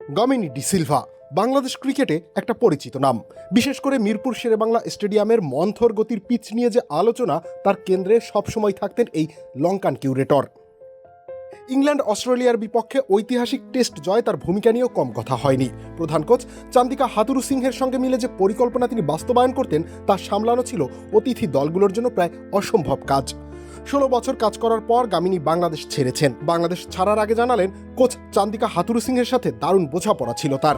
গমিনী ডিসিলভা বাংলাদেশ ক্রিকেটে একটা পরিচিত নাম। বিশেষ করে মিরপুর শেরেবাংলা স্টেডিয়ামের মন্থর গতির পিচ নিয়ে যে আলোচনা, তার কেন্দ্রে সবসময় থাকতেন এই লঙ্কান কিউরেটর। ইংল্যান্ড অস্ট্রেলিয়ার বিপক্ষে ঐতিহাসিক টেস্ট জয় তার ভূমিকা নিয়েও কম কথা হয়নি। প্রধান কোচ চান্দিকা হাতুরু সিংহের সঙ্গে মিলে যে পরিকল্পনা তিনি বাস্তবায়ন করতেন, তা সামলানো ছিল অতিথি দলগুলোর জন্য প্রায় অসম্ভব কাজ। ষোলো বছর কাজ করার পর গামিনী বাংলাদেশ ছেড়েছেন। বাংলাদেশ ছাড়ার আগে জানালেন, কোচ চান্দিকা হাতুরু সিংহের সাথে দারুণ বোঝাপড়া ছিল তার।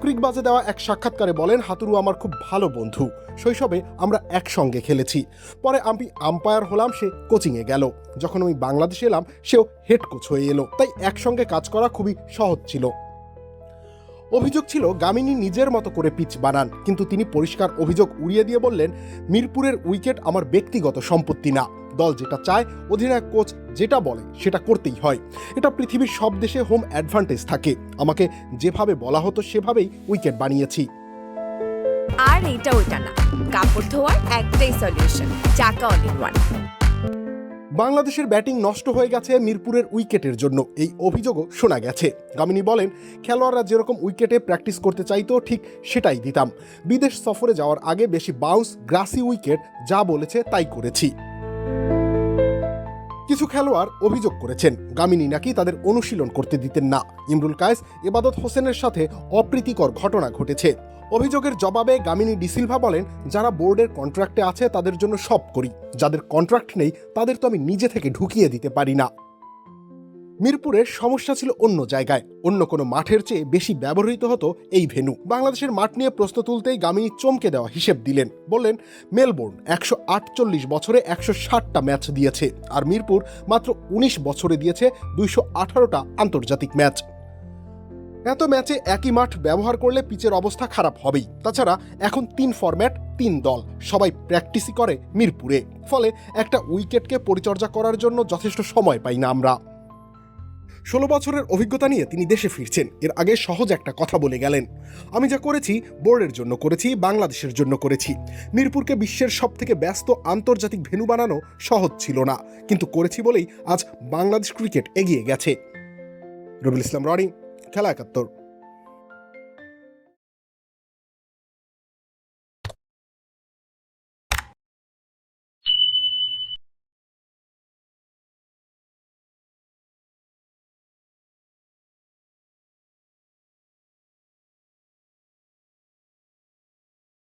ক্রিকবাজে দেওয়া এক সাক্ষাৎকারে বলেন, হাতুরু আমার খুব ভালো বন্ধু। শৈশবে আমরা একসঙ্গে খেলেছি। পরে আমি আম্পায়ার হলাম, সে কোচিংয়ে গেল। যখন আমি বাংলাদেশে এলাম, সেও হেড কোচ হয়ে এলো। তাই একসঙ্গে কাজ করা খুবই সহজ ছিল। অভিযোগ ছিল, গামিনী নিজের মতো করে পিচ বানান, কিন্তু তিনি পরিষ্কার অভিযোগ উড়িয়ে দিয়ে বললেন, মিরপুরের উইকেট আমার ব্যক্তিগত সম্পত্তি না। দল যেটা চায় অধিনায়ক কোচ যেটা বলে সেটা করতেই হয়। এটা পৃথিবীর সব দেশে হোম অ্যাডভান্টেজ থাকে। আমাকে যেভাবে বলা হতো সেভাবেই উইকেট বানিয়েছি। আর এইটা ওইটা না। কাপড় ধোয়ার একটাই solution Chaka all in one বাংলাদেশের ব্যাটিং নষ্ট হয়ে গেছে মিরপুরের উইকেটের জন্য। এই অভিযোগও শোনা গেছে। গামিনী বলেন খেলোয়াড়রা যেরকম উইকেটে প্র্যাকটিস করতে চাইতো ঠিক সেটাই দিতাম। বিদেশ সফরে যাওয়ার আগে বেশি বাউন্স গ্রাসি উইকেট যা বলেছে তাই করেছি। কিছু খেলোয়াড় অভিযোগ করেছেন। গামিনী নাকি তাদের অনুশীলন করতে দিতেন না। ইমরুল কায়েস, এবাদত হোসেনের সাথে অপ্রীতিকর ঘটনা ঘটেছে। অভিযোগের জবাবে গামিনী ডিসিলভা বলেন, যারা বোর্ডের কন্ট্রাক্টে আছে তাদের জন্য সব করি। যাদের কন্ট্রাক্ট নেই তাদের তো আমি নিজে থেকে ঢুকিয়ে দিতে পারি না। মিরপুরের সমস্যা ছিল অন্য জায়গায়। অন্য কোনো মাঠের চেয়ে বেশি ব্যবহৃত হতো এই ভেন্যু। বাংলাদেশের মাঠ নিয়ে প্রশ্ন তুলতেই গামিনী চমকে দেওয়া হিসেব দিলেন। বললেন, মেলবোর্ন একশো আটচল্লিশ বছরে একশো ষাটটা ম্যাচ দিয়েছে আর মিরপুর মাত্র উনিশ বছরে দিয়েছে দুইশো আঠারোটা আন্তর্জাতিক ম্যাচ। এত ম্যাচে একই মাঠ ব্যবহার করলে পিচের অবস্থা খারাপ হবেই। তাছাড়া এখন তিন ফরম্যাট, তিন দল, সবাই প্র্যাকটিসই করে মিরপুরে। ফলে একটা উইকেটকে পরিচর্যা করার জন্য যথেষ্ট সময় পাই না আমরা। ষোলো বছরের অভিজ্ঞতা নিয়ে তিনি দেশে ফিরছেন। এর আগে সহজ একটা কথা বলে গেলেন। আমি যা করেছি, বোর্ডের জন্য করেছি, বাংলাদেশের জন্য করেছি। মিরপুরকে বিশ্বের সব থেকে ব্যস্ত আন্তর্জাতিক ভেনু বানানো সহজ ছিল না। কিন্তু করেছি বলেই আজ বাংলাদেশ ক্রিকেট এগিয়ে গেছে। রবিউল ইসলাম রনি, খেলা একাত্তর।